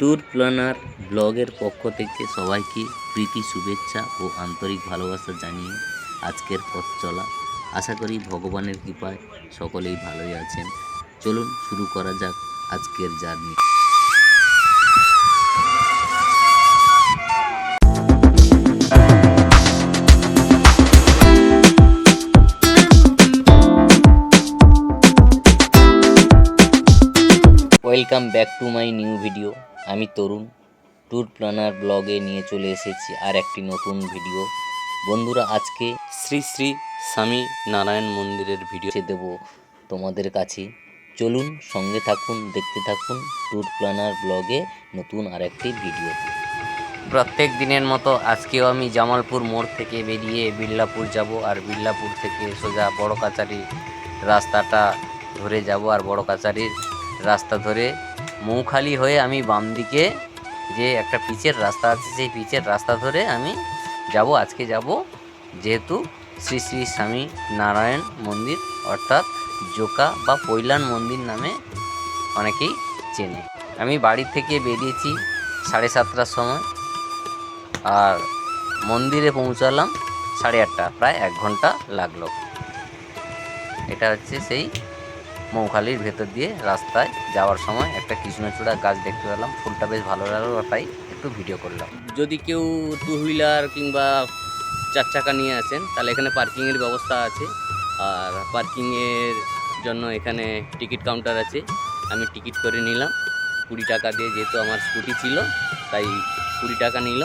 Tour planner ব্লগের পক্ষ থেকে সবাইকে প্রীতি, শুভেচ্ছা ও আন্তরিক ভালোবাসা জানিয়ে আজকের পথ চলা। আশা করি ভগবানের কৃপায় সকলেই ভালোই আছেন। চলুন শুরু করা যাক আজকের journey. Welcome back to my new video আমি তরুণ ট্যুর প্ল্যানার ব্লগে নিয়ে চলে এসেছি আর একটি নতুন ভিডিও বন্ধুরা, আজকে শ্রী শ্রী স্বামী নারায়ণ মন্দিরের ভিডিও দেব তোমাদের কাছে। চলুন সঙ্গে থাকুন, দেখতে থাকুন ট্যুর প্ল্যানার ব্লগে নতুন আর একটি ভিডিও প্রত্যেক দিনের মতো আজকেও আমি জামালপুর মোড় থেকে বেরিয়ে বিল্লাপুর যাব আর বিল্লাপুর থেকে সোজা বড় কাচারি রাস্তাটা ধরে যাব আর বড় কাচারির রাস্তা ধরে মৌখালি হয়ে আমি বাম দিকে যে একটা পিচের রাস্তা আছে, সেই পিচের রাস্তা ধরে আমি যাব, আজকে যাব যেহেতু শ্রী শ্রী স্বামী নারায়ণ মন্দির, অর্থাৎ জোকা বা পৈলান মন্দির নামে অনেকেই চেনে। আমি বাড়ি থেকে বেরিয়েছি সাড়ে সাতটার সময় আর মন্দিরে পৌঁছালাম সাড়ে আটটা, প্রায় এক ঘণ্টা লাগল। এটা হচ্ছে সেই মৌখালির ভেতর দিয়ে রাস্তায় যাওয়ার সময় একটা কৃষ্ণচূড়া গাছ দেখতে পেলাম। ফুলটা বেশ ভালো লাগল, তাই একটু ভিডিও করলাম। যদি কেউ টু হুইলার কিংবা চার চাকা নিয়ে আসেন, তাহলে এখানে পার্কিংয়ের ব্যবস্থা আছে। আর পার্কিংয়ের জন্য এখানে টিকিট কাউন্টার আছে। আমি টিকিট করে নিলাম। কুড়ি টাকা দিয়ে যেহেতু আমার স্কুটি ছিল, তাই কুড়ি টাকা নিল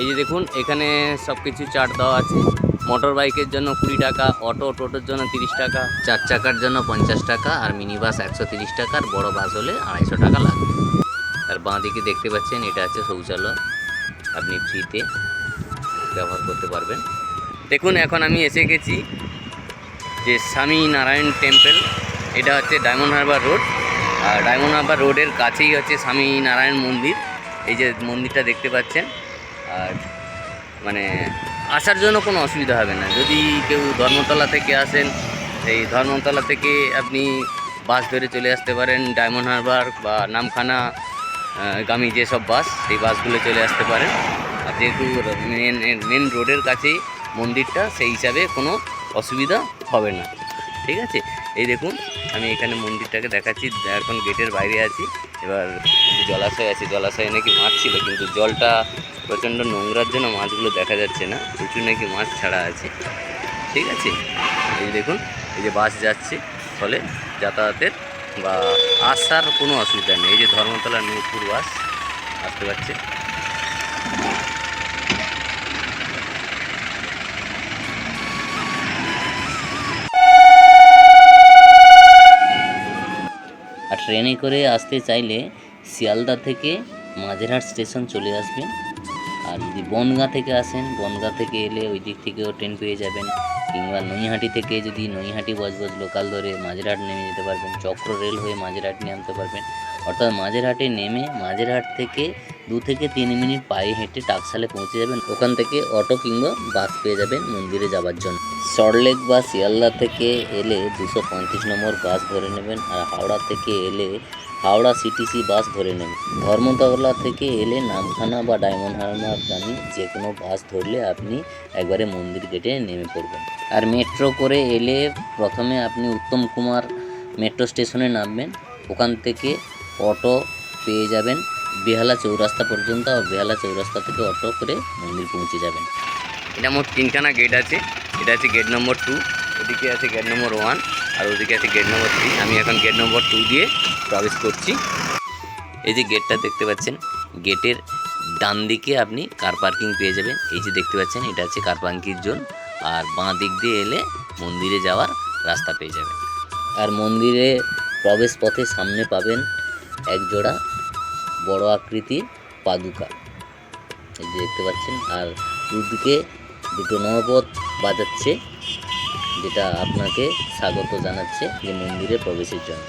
এই যে দেখুন, এখানে সব কিছু চার্ট দেওয়া আছে। মোটর বাইকের জন্য কুড়ি টাকা, অটো টোটোর জন্য তিরিশ টাকা চার চাকার জন্য পঞ্চাশ টাকা, আর মিনি বাস একশো তিরিশ টাকা, আর বড়ো বাস হলে আড়াইশো টাকা লাগবে। আর বাঁ দিকে দেখতে পাচ্ছেন, এটা হচ্ছে শৌচালয়। আপনি ফ্রিতে ব্যবহার করতে পারবেন। দেখুন, এখন আমি এসে গেছি যে স্বামী নারায়ণ টেম্পল। এটা হচ্ছে ডায়মন্ড হারবার রোড। আর ডায়মন্ড হারবার রোডের কাছেই হচ্ছে স্বামী নারায়ণ মন্দির। এই যে মন্দিরটা দেখতে পাচ্ছেন। আর মানে আসার জন্য কোনো অসুবিধা হবে না। যদি কেউ ধর্মতলা থেকে আসেন, এই ধর্মতলা থেকে আপনি বাস ধরে চলে আসতে পারেন, ডায়মন্ড হারবার বা নামখানা গামী যেসব বাস, সেই বাসগুলো চলে আসতে পারেন। আর যেহেতু মেন মেন রোডের কাছেই মন্দিরটা, সেই হিসাবে কোনো অসুবিধা হবে না। ঠিক আছে? এই দেখুন, আমি এখানে মন্দিরটাকে দেখাচ্ছি। এখন গেটের বাইরে আছি। এবার জলাশয় আছে। জলাশয়ে নাকি মাছ ছিল, কিন্তু জলটা প্রচণ্ড নোংরার জন্য মাছগুলো দেখা যাচ্ছে না প্রচুর নাকি মাছ ছাড়া আছে। ঠিক আছে? এই দেখুন, এই যে বাস যাচ্ছে, ফলে যাতায়াতের বা আসার কোনো অসুবিধা নেই। এই যে ধর্মতলা নূরপুর বাস, আসতে পারছে। আর ট্রেনে করে আসতে চাইলে শিয়ালদা থেকে মাঝেরহাট স্টেশন চলে আসবেন। আর যদি বনগাঁ থেকে আসেন, বনগাঁ থেকে এলে ওই দিক থেকেও ট্রেন পেয়ে যাবেন। কিংবা নৈহাটি থেকে যদি নৈহাটি বজবজ লোকাল ধরে মাঝেরহাট নেমে যেতে পারবেন, চক্র রেল হয়ে মাঝেরহাট নামতে পারবেন। অর্থাৎ মাঝেরহাটে নেমে মাঝেরহাট থেকে দু থেকে তিন মিনিট পায়ে হেঁটে টাকসালে পৌঁছে যাবেন। ওখান থেকে অটো কিংবা বাস পেয়ে যাবেন মন্দিরে যাওয়ার জন্য। সল্টলেক বা শিয়ালদা থেকে এলে দুশো পঁয়ত্রিশ নম্বর বাস ধরে নেবেন আর হাওড়া থেকে এলে হাওড়া সিটিসি বাস ধরে নেন। ধর্মতলা থেকে এলে নামখানা বা ডায়মন্ড হারবার গামী যে কোনো বাস ধরলে আপনি একবারে মন্দির গেটে নেমে পড়বেন। আর মেট্রো করে এলে প্রথমে আপনি উত্তম কুমার মেট্রো স্টেশনে নামবেন। ওখান থেকে অটো পেয়ে যাবেন। বেহালা চৌরাস্তা পর্যন্ত আর বেহালা চৌরাস্তা থেকে অটো করে মন্দির পৌঁছে যাবেন। এটা মোট তিনখানা গেট আছে। এটা আছে গেট নম্বর টু ওদিকে আছে গেট নম্বর ওয়ান আর ওদিকে আছে গেট নম্বর থ্রি আমি এখন গেট নম্বর টু দিয়ে প্রবেশ করছি। এই যে গেটটা দেখতে পাচ্ছেন গেটের ডান দিকে আপনি কার পার্কিং পেয়ে যাবেন। এই যে দেখতে পাচ্ছেন, এটা হচ্ছে কার পার্কিং জোন আর বাঁ দিক দিয়ে এলে মন্দিরে যাওয়ার রাস্তা পেয়ে যাবেন। আর মন্দিরে প্রবেশ পথে সামনে পাবেন এক জোড়া বড় আকৃতির পাদুকা। এই যে দেখতে পাচ্ছেন, আর দুদিকে দুটো নবপথ বাজাচ্ছে। যেটা আপনাকে স্বাগত জানাচ্ছে যে মন্দিরে প্রবেশের জন্য।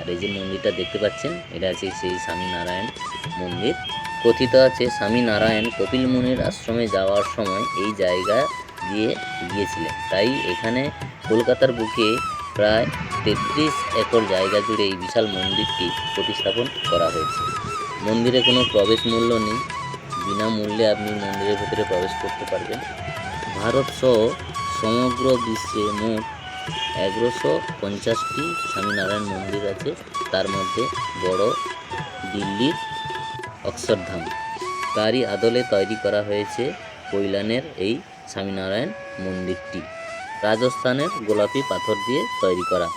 আর এই যে মন্দিরটা দেখতে পাচ্ছেন, এটা আছে সেই স্বামী নারায়ণ মন্দির। কথিত আছে স্বামী নারায়ণ কপিল মুনির আশ্রমে যাওয়ার সময় এই জায়গা দিয়ে গিয়েছিলেন। তাই এখানে কলকাতার বুকে প্রায় তেত্রিশ একর জায়গা জুড়ে এই বিশাল মন্দিরটি প্রতিস্থাপন করা হয়েছে। মন্দিরে কোনো প্রবেশ মূল্য নেই। বিনামূল্যে আপনি মন্দিরের ভেতরে প্রবেশ করতে পারবেন। ভারত সহ সমগ্র বিশ্বে মোট এগারোশো পঞ্চাশটি স্বামীনারায়ণ মন্দির আছে। তার মধ্যে বড় দিল্লির অক্ষরধাম। তারই আদলে তৈরি করা হয়েছে কৈলানের এই স্বামীনারায়ণ মন্দিরটি। রাজস্থানের গোলাপি পাথর দিয়ে তৈরি করা।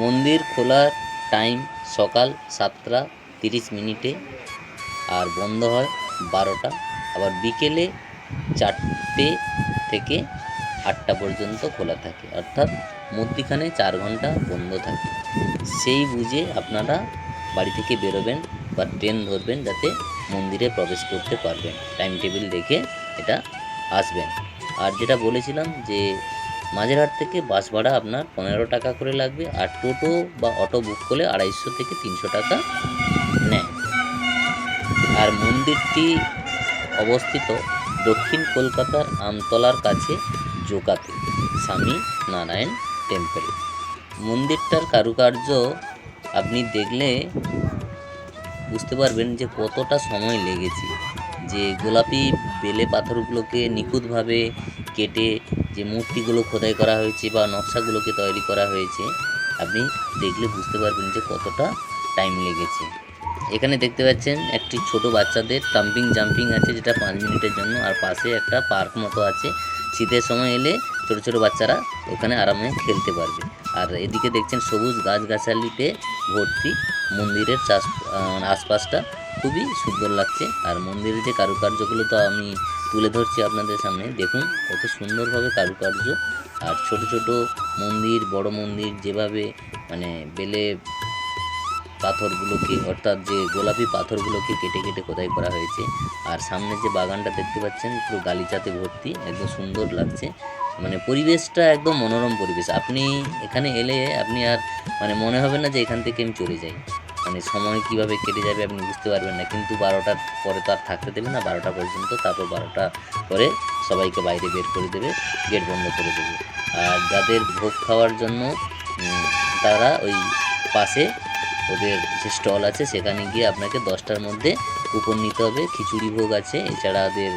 মন্দির খোলার টাইম সকাল সাতটা তিরিশ মিনিটে আর বন্ধ হয় বারোটা। আবার বিকেলে চারটে থেকে আটটা পর্যন্ত খোলা থাকে, অর্থাৎ মধ্যিখানে চার ঘণ্টা বন্ধ থাকে। সেই বুঝে আপনারা বাড়ি থেকে বেরোবেন বা ট্রেন ধরবেন যাতে মন্দিরে প্রবেশ করতে পারবেন। টাইম টেবিল দেখে এটা আসবেন। আর যেটা বলেছিলাম যে, মাঝেরহাট থেকে বাস ভাড়া আপনার পনেরো টাকা করে লাগবে, আর টোটো বা অটো বুক করলে আড়াইশো থেকে তিনশো টাকা নেয়। আর মন্দিরটি অবস্থিত দক্ষিণ কলকাতার আমতলার কাছে। জোকাতে স্বামী নারায়ণ টেম্পল। মন্দিরটার কারুকার্য আপনি দেখলে বুঝতে পারবেন যে কতটা সময় লেগেছে। যে গোলাপি বেলে পাথরগুলোকে নিখুঁতভাবে কেটে যে মূর্তিগুলো খোদাই করা হয়েছে বা নকশাগুলোকে তৈরি করা হয়েছে, আপনি দেখলে বুঝতে পারবেন যে কতটা টাইম লেগেছে। এখানে দেখতে পাচ্ছেন একটি ছোট বাচ্চাদের টাম্পিং জাম্পিং আছে যেটা পাঁচ মিনিটের জন্য, আর পাশে একটা পার্ক মতো আছে। শীতের সময় এলে ছোটো ছোটো বাচ্চারা ওখানে আরামে খেলতে পারবে। আর এদিকে দেখছেন সবুজ গাছগাছালিতে ভর্তি। মন্দিরের চাষ আশপাশটা খুবই সুন্দর লাগছে। আর মন্দিরের যে কারুকার্যগুলো তো আমি তুলে ধরছি আপনাদের সামনে, দেখুন কত সুন্দরভাবে কারুকার্য। আর ছোট ছোট মন্দির, বড় মন্দির যেভাবে মানে বেলে পাথরগুলোকে, অর্থাৎ যে গোলাপি পাথরগুলোকে কেটে কেটে খোদাই করা হয়েছে। আর সামনে যে বাগানটা দেখতে পাচ্ছেন, পুরো গালিচাতে ভর্তি, একদম সুন্দর লাগছে। মানে পরিবেশটা একদম মনোরম পরিবেশ। আপনি এখানে এলে আপনি আর মানে মনে হবে না যে এখান থেকে আমি চলে যাই। মানে সময় কীভাবে কেটে যাবে আপনি বুঝতে পারবেন না। কিন্তু বারোটার পরে তো আর থাকতে দেবে না, বারোটা পর্যন্ত। তারপর বারোটা পরে সবাইকে বাইরে বের করে দেবে, গেট বন্ধ করে দেবে। আর যাদের ভোগ খাওয়ার জন্য তারা ওই পাশে ওদের যে স্টল আছে সেখানে গিয়ে আপনাকে দশটার মধ্যে কুপন নিতে হবে। খিচুড়ি ভোগ আছে এছাড়া ওদের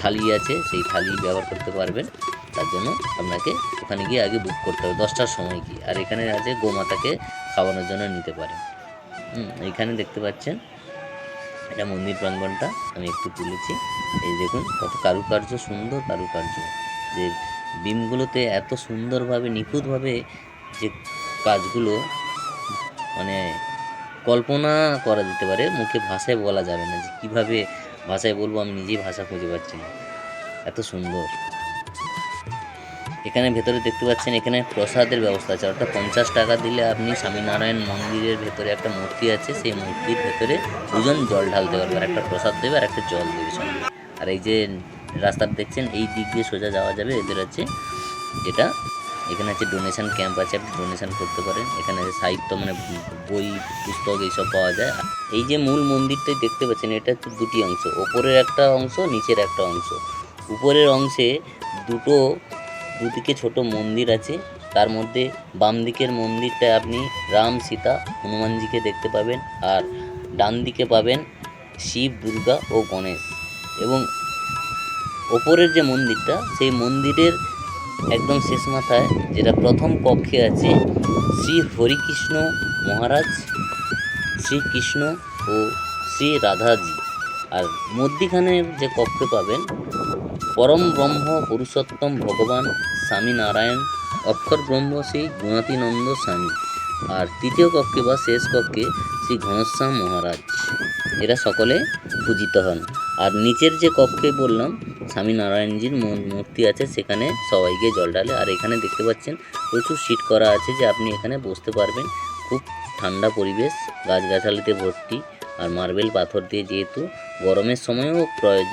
থালি আছে সেই থালি ব্যবহার করতে পারবেন। তার জন্য আপনাকে ওখানে গিয়ে আগে বুক করতে হবে দশটার সময় গিয়ে। আর এখানে আছে গোমাতাকে খাওয়ানোর জন্য নিতে পারেন। হুম, এইখানে দেখতে পাচ্ছেন এটা মন্দির প্রাঙ্গণটা আমি একটু তুলেছি। এই দেখুন কত কারুকার্য সুন্দর কারুকার্য। যে বিমগুলোতে এত সুন্দরভাবে নিখুঁতভাবে যে কাজগুলো মানে কল্পনা করা যেতে পারে, মুখে ভাষায় বলা যাবে না যে কীভাবে ভাষায় বলব, আমি নিজেই ভাষা খুঁজে পাচ্ছি না। এত সুন্দর। এখানে ভেতরে দেখতে পাচ্ছেন, এখানে প্রসাদের ব্যবস্থা আছে। অর্থাৎ পঞ্চাশ টাকা দিলে আপনি স্বামীনারায়ণ মন্দিরের ভেতরে একটা মূর্তি আছে, সেই মূর্তির ভেতরে দুজন জল ঢালতে পারবে আর একটা প্রসাদ দেবে আর একটা জল দেবে সঙ্গে। আর এই যে রাস্তাটা দেখছেন, এই দিক দিয়ে সোজা যাওয়া যাবে, এদের আছে যেটা এখানে আছে ডোনেশন ক্যাম্প আছে, আপনি ডোনেশন করতে পারেন। এখানে আছে সাহিত্য মানে বই, পুস্তক এইসব পাওয়া যায়। এই যে মূল মন্দিরটাই দেখতে পাচ্ছেন, এটা হচ্ছে দুটি অংশ। ওপরের একটা অংশ, নিচের একটা অংশ। উপরের অংশে দুটো, দুদিকে ছোট মন্দির আছে। তার মধ্যে বাম দিকের মন্দিরটায় আপনি রাম, সীতা, হনুমানজিকে দেখতে পাবেন। আর ডান দিকে পাবেন শিব, দুর্গা ও গণেশ। এবং ওপরের যে মন্দিরটা, সেই মন্দিরের একদম শেষ মাথায়, যেটা প্রথম কক্ষে আছে, শ্রী হরিকৃষ্ণ মহারাজ শ্রীকৃষ্ণ ও শ্রী রাধাজি। আর মধ্যিখানের যে কক্ষে পাবেন, পরম ব্রহ্ম পুরুষোত্তম ভগবান স্বামী নারায়ণ অক্ষর ব্রহ্ম শ্রী গুণাতিনন্দ স্বামী। আর তৃতীয় কক্ষে বা শেষ কক্ষে শ্রী ঘনশ্যাম মহারাজ। এরা সকলে পূজিত হন। আর নিচের যে কক্ষে বললাম, স্বামী নারায়ণজির মূর্তি আছে, সেখানে সবাই গিয়ে জল ঢালে। আর এখানে দেখতে পাচ্ছেন, প্রচুর সিট করা আছে যে আপনি এখানে বসতে পারবেন। খুব ঠান্ডা পরিবেশ, গাছগাছালিতে ভর্তি। আর মার্বেল পাথর দিয়ে যেহেতু গরমের সময়ও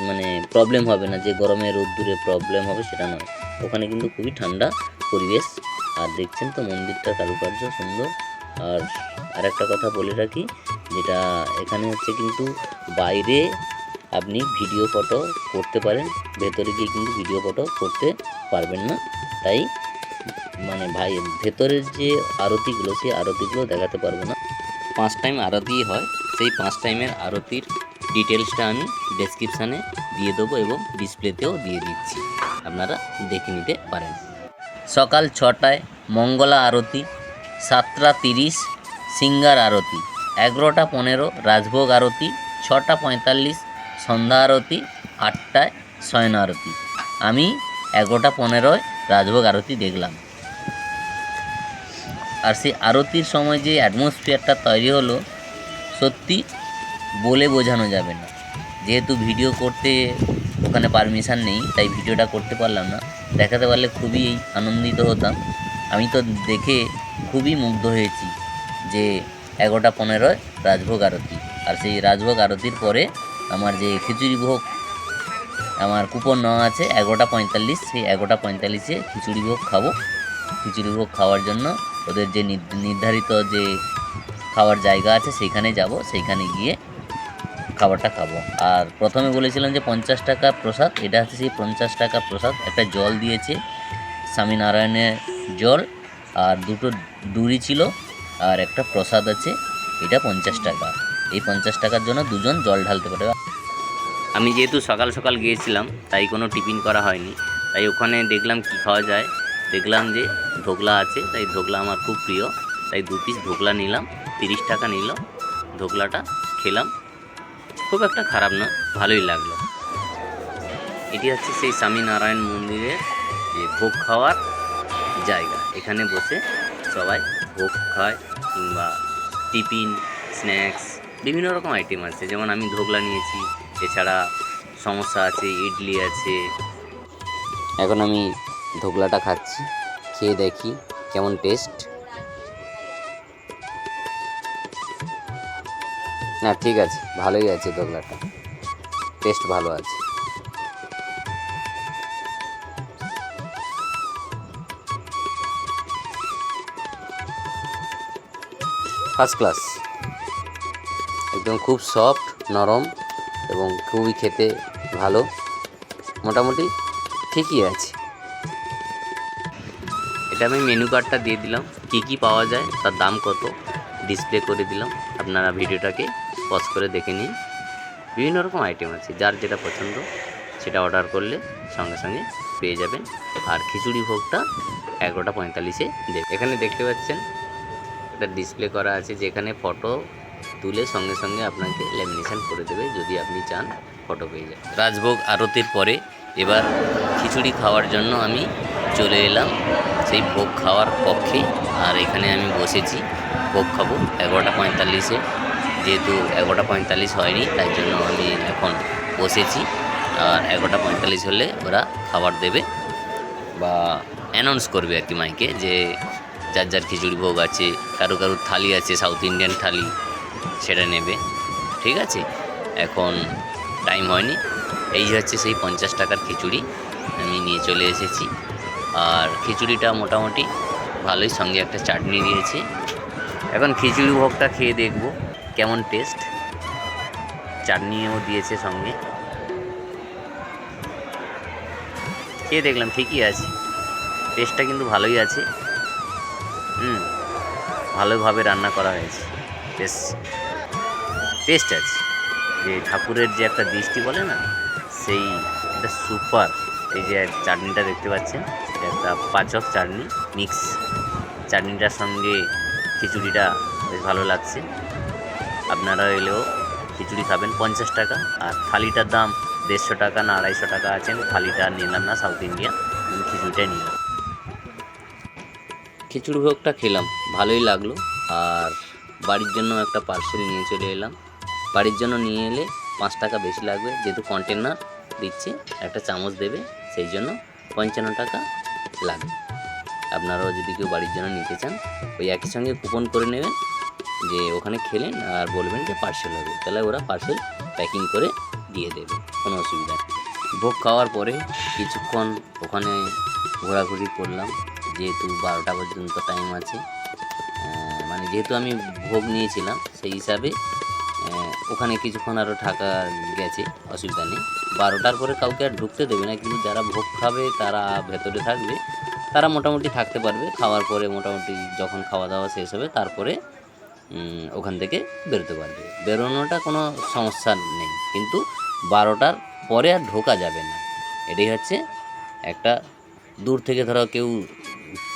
মানে প্রবলেম হবে না, যে গরমে রোদ্দুরে প্রবলেম হবে সেটা নয়। ওখানে কিন্তু খুবই ঠান্ডা পরিবেশ। আর দেখছেন তো মন্দিরটা কারুকার্য সুন্দর। আর আরেকটা কথা বলে রাখি, যেটা এখানে হচ্ছে কিন্তু বাইরে আপনি ভিডিও ফটো করতে পারেন। ভেতরে গিয়ে কিন্তু ভিডিও ফটো করতে পারবেন না। তাই মানে ভাই, ভেতরের যে আরতিগুলো, সেই আরতিগুলো দেখাতে পারব না। পাঁচ টাইম আরতি হয়। সেই পাঁচ টাইমের আরতির ডিটেলসটা আমি ডেসক্রিপশানে দিয়ে দেবো এবং ডিসপ্লেতেও দিয়ে দিচ্ছি। আপনারা দেখে নিতে পারেন। সকাল ছটায় মঙ্গলা আরতি, সাতটা তিরিশ সিঙ্গার আরতি, এগারোটা পনেরো রাজভোগ আরতি, ছটা পঁয়তাল্লিশ সন্ধ্যা আরতি আটটায় শয়ন আরতি আমি এগারোটা পনেরোয় রাজভোগ আরতি দেখলাম। আর সেই আরতির সময় যে অ্যাটমসফিয়ারটা তৈরি হলো, সত্যি বলে বোঝানো যাবে না। যেহেতু ভিডিও করতে ওখানে পারমিশন নেই, তাই ভিডিওটা করতে পারলাম না। দেখাতে পারলে খুবই আনন্দিত হতাম। আমি তো দেখে খুবই মুগ্ধ হয়েছি যে এগারোটা পনেরোয় রাজভোগ আরতি। আর সেই রাজভোগ আরতির পরে আমার যে খিচুড়ি ভোগ, আমার কুপন নেওয়া আছে, এগারোটা পঁয়তাল্লিশ, সেই এগারোটা পঁয়তাল্লিশে খিচুড়ি ভোগ খাব। খিচুড়ি ভোগ খাওয়ার জন্য ওদের যে নির- নির্ধারিত যে খাওয়ার জায়গা আছে সেইখানে যাব সেইখানে গিয়ে খাবারটা খাব। আর প্রথমে বলেছিলাম যে পঞ্চাশ টাকা প্রসাদ, এটা হচ্ছে সেই পঞ্চাশ টাকা প্রসাদ। একটা জল দিয়েছে, স্বামীনারায়ণের জল, আর দুটো ডুরি ছিল, আর একটা প্রসাদ আছে, এটা পঞ্চাশ টাকা। এই পঞ্চাশ টাকার জন্য দুজন জল ঢালতে পারে। আমি যেহেতু সকাল সকাল গিয়েছিলাম, তাই কোনো টিফিন করা হয়নি। তাই ওখানে দেখলাম কি খাওয়া যায়। দেখলাম যে ধোকলা আছে, তাই ধোকলা আমার খুব প্রিয়। তাই দু পিস ধোকলা নিলাম, তিরিশ টাকা নিল। ধোকলাটা খেলাম। খুব একটা খারাপ না ভালোই লাগল। এটি হচ্ছে সেই স্বামীনারায়ণ মন্দিরের যে ভোগ খাওয়ার জায়গা। এখানে বসে সবাই ভোগ খায় কিংবা টিফিন, স্ন্যাক্স বিভিন্ন রকম আইটেম আছে, যেমন আমি ধোকলা নিয়েছি, এছাড়া সমস্যা আছে, ইডলি আছে। এখন আমি ধোকলাটা খাচ্ছি, খেয়ে দেখি কেমন টেস্ট না, ঠিক আছে, ভালোই আছে ধোকলাটা। টেস্ট ভালো আছে। ফার্স্ট ক্লাস একদম খুব সফট নরম এবং খুবই খেতে ভালো। মোটামুটি ঠিকই আছে। এটা আমি মেনু কার্ডটা দিয়ে দিলাম। কী কী পাওয়া যায়, তার দাম কত ডিসপ্লে করে দিলাম। আপনারা ভিডিওটাকে পজ করে দেখে নিন। বিভিন্ন রকম আইটেম আছে, যার যেটা পছন্দ সেটা অর্ডার করলে সঙ্গে সঙ্গে পেয়ে যাবেন। আর খিচুড়ি ভোগটা এগারোটা পঁয়তাল্লিশে দেবে। এখানে দেখতে পাচ্ছেন, একটা ডিসপ্লে করা আছে যেখানে ফটো তুলে সঙ্গে সঙ্গে আপনাকে ল্যামিনেশন করে দেবে যদি আপনি চান ফটো পেয়ে যান রাজভোগ আরতির পরে এবার খিচুড়ি খাওয়ার জন্য আমি চলে এলাম সেই ভোগ খাওয়ার পক্ষে। আর এখানে আমি বসেছি, ভোগ খাব এগারোটা পঁয়তাল্লিশে। যেহেতু এগারোটা পঁয়তাল্লিশ হয়নি, তাই জন্য আমি এখন বসেছি। আর এগারোটা পঁয়তাল্লিশ হলে ওরা খাবার দেবে বা অ্যানাউন্স করবে আর কি মাইকে যে যার যার খিচুড়ি ভোগ আছে, কারও কারও থালি আছে সাউথ ইন্ডিয়ান থালি সেটা নেবে। ঠিক আছে? এখন টাইম হয়নি। এই হচ্ছে সেই পঞ্চাশ টাকার খিচুড়ি। আমি নিয়ে চলে এসেছি। আর খিচুড়িটা মোটামুটি ভালোই সঙ্গে একটা চাটনি দিয়েছে। এখন খিচুড়ি ভোগটা খেয়ে দেখব কেমন টেস্ট চাটনিও দিয়েছে সঙ্গে। খেয়ে দেখলাম, ঠিকই আছে। টেস্টটা কিন্তু ভালোই আছে। হুম, ভালোভাবে রান্না করা হয়েছে। বেশ। টেস্ট আছে। যে ঠাকুরের যে একটা দৃষ্টি বলে না, সেই একটা সুপার এই যে চাটনিটা দেখতে পাচ্ছেন একটা পাচক চাটনি, মিক্স। চাটনিটার সঙ্গে খিচুড়িটা বেশ ভালো লাগছে। আপনারা এলেও খিচুড়ি খাবেন পঞ্চাশ টাকা। আর থালিটার দাম দেড়শো টাকা না আড়াইশো টাকা আছেন থালিটা নিলাম না, সাউথ ইন্ডিয়ান, আমি খিচুড়িটাই নিলাম। খিচুড়ি ভোগটা খেলাম, ভালোই লাগল। আর বাড়ির জন্য একটা পার্সেল নিয়ে চলে এলাম। বাড়ির জন্য নিয়ে এলে পাঁচ টাকা বেশি লাগবে। যেহেতু কন্টেনার দিচ্ছে, একটা চামচ দেবে, সেই জন্য পঞ্চান্ন টাকা লাগবে। আপনারাও যদি কেউ বাড়ির জন্য নিতে চান, ওই একই সঙ্গে কুপন করে নেবেন, যে ওখানে খেলেন আর বলবেন যে পার্সেল হবে। তাহলে ওরা পার্সেল প্যাকিং করে দিয়ে দেবে, কোনো অসুবিধা নেই। ভোগ খাওয়ার পরে কিছুক্ষণ ওখানে ঘোরাঘুরি করলাম, যেহেতু বারোটা পর্যন্ত টাইম আছে। মানে যেহেতু আমি ভোগ নিয়েছিলাম, সেই হিসাবে ওখানে কিছুক্ষণ আরও থাকা গেছে, অসুবিধা নেই। বারোটার পরে কাউকে আর ঢুকতে দেবে না, কিন্তু যারা ভোগ খাবে তারা ভেতরে থাকবে, তারা মোটামুটি থাকতে পারবে। খাওয়ার পরে মোটামুটি যখন খাওয়া দাওয়া শেষ হবে, তারপরে ওখান থেকে বেরোতে পারবে। বেরোনোটা কোনো সমস্যা নেই, কিন্তু বারোটার পরে আর ঢোকা যাবে না। এটাই হচ্ছে একটা, দূর থেকে ধরো কেউ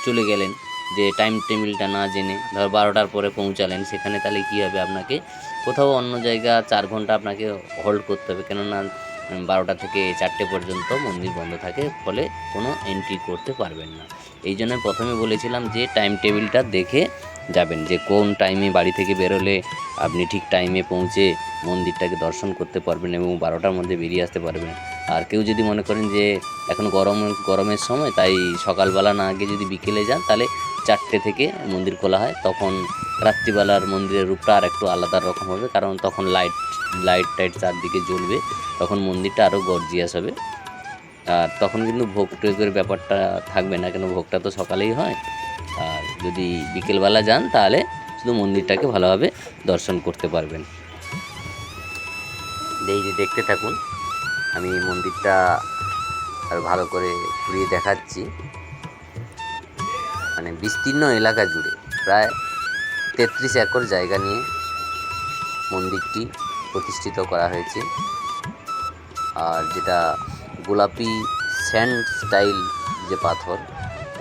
চলে গেলেন, যে টাইম টেবিলটা না জেনে, ধরো বারোটার পরে পৌঁছালেন, সেখানে তাহলে কী হবে আপনাকে? কোথাও অন্য জায়গা চার ঘণ্টা আপনাকে হোল্ড করতে হবে। কেননা বারোটা থেকে চারটে পর্যন্ত মন্দির বন্ধ থাকে, ফলে কোনো এন্ট্রি করতে পারবেন না। এই জন্য প্রথমে বলেছিলাম যে টাইম টেবিলটা দেখে যাবেন যে, কোন টাইমে বাড়ি থেকে বেরোলে আপনি ঠিক টাইমে পৌঁছে মন্দিরটাকে দর্শন করতে পারবেন এবং বারোটার মধ্যে বেরিয়ে আসতে পারবেন। আর কেউ যদি মনে করেন যে, এখন গরম, গরমের সময়, তাই সকালবেলা না আগে যদি বিকেলে যান, তাহলে চারটে থেকে মন্দির খোলা হয়, তখন রাত্রিবেলার মন্দিরের রূপটা আর একটু আলাদা রকম হবে, কারণ তখন লাইট লাইট টাইট চারদিকে জ্বলবে, তখন মন্দিরটা আরও গর্জিয়াস হবে। আর তখন কিন্তু ভোগ টোগের ব্যাপারটা থাকবে না, কেন ভোগটা তো সকালেই হয়। আর যদি বিকেলবেলা যান, তাহলে শুধু মন্দিরটাকে ভালোভাবে দর্শন করতে পারবেন। এই যে দেখতে থাকুন, আমি মন্দিরটা আর ভালো করে ঘুরিয়ে দেখাচ্ছি। মানে বিস্তীর্ণ এলাকা জুড়ে, প্রায় তেত্রিশ একর জায়গা নিয়ে মন্দিরটি প্রতিষ্ঠিত করা হয়েছে। আর যেটা গোলাপি স্যান্ড স্টাইল যে পাথর,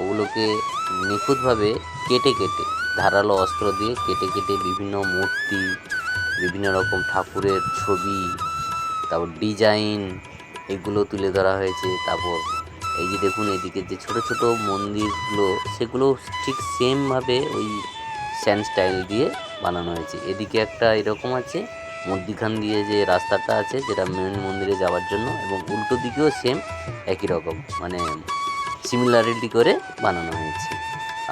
ওগুলোকে নিখুঁতভাবে কেটে কেটে, ধারালো অস্ত্র দিয়ে কেটে কেটে বিভিন্ন মূর্তি, বিভিন্ন রকম ঠাকুরের ছবি, তারপর ডিজাইন এগুলো তুলে ধরা হয়েছে। তারপর এই যে দেখুন, এদিকে যে ছোট ছোট মন্দিরগুলো, সেগুলো ঠিক সেমভাবে ওই স্যান্ড স্টাইল দিয়ে বানানো হয়েছে। এদিকে একটা এরকম আছে, মধ্যিখান দিয়ে যে রাস্তাটা আছে, যেটা মেন মন্দিরে যাওয়ার জন্য, এবং উল্টো দিকেও সেম একই রকম মানে সিমিলারিটি করে বানানো হয়েছে।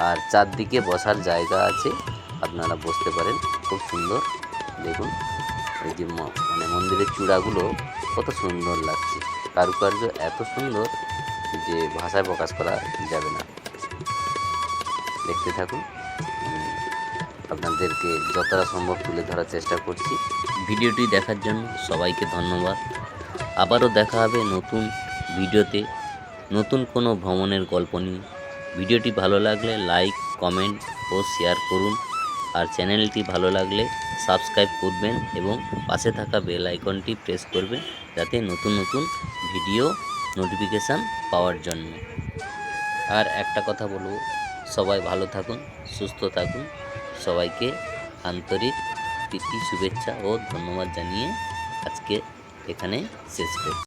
আর চারদিকে বসার জায়গা আছে, আপনারা বসতে পারেন, খুব সুন্দর। দেখুন, এই যে মানে মন্দিরের চূড়াগুলো কত সুন্দর লাগছে। কারুকার্য এত সুন্দর যে ভাষায় প্রকাশ করা যাবে না। দেখতে থাকুন। আপনাদেরকে যতটা সম্ভব তুলে ধরার চেষ্টা করছি। ভিডিওটি দেখার জন্য সবাইকে ধন্যবাদ। আবারও দেখা হবে নতুন ভিডিওতে, নতুন কোনো ভ্রমণের গল্প নিয়ে। ভিডিওটি ভালো লাগলে লাইক, কমেন্ট ও শেয়ার করুন। আর চ্যানেলটি ভালো লাগলে সাবস্ক্রাইব করবেন এবং পাশে থাকা বেল আইকনটি প্রেস করবেন যাতে নতুন নতুন ভিডিও নোটিফিকেশান পাওয়ার জন্য। আর একটা কথা বলব, সবাই ভালো থাকুন, সুস্থ থাকুন। সবাইকে আন্তরিক প্রীতি শুভেচ্ছা ও ধন্যবাদ জানিয়ে আজকে এখানে শেষ করছি।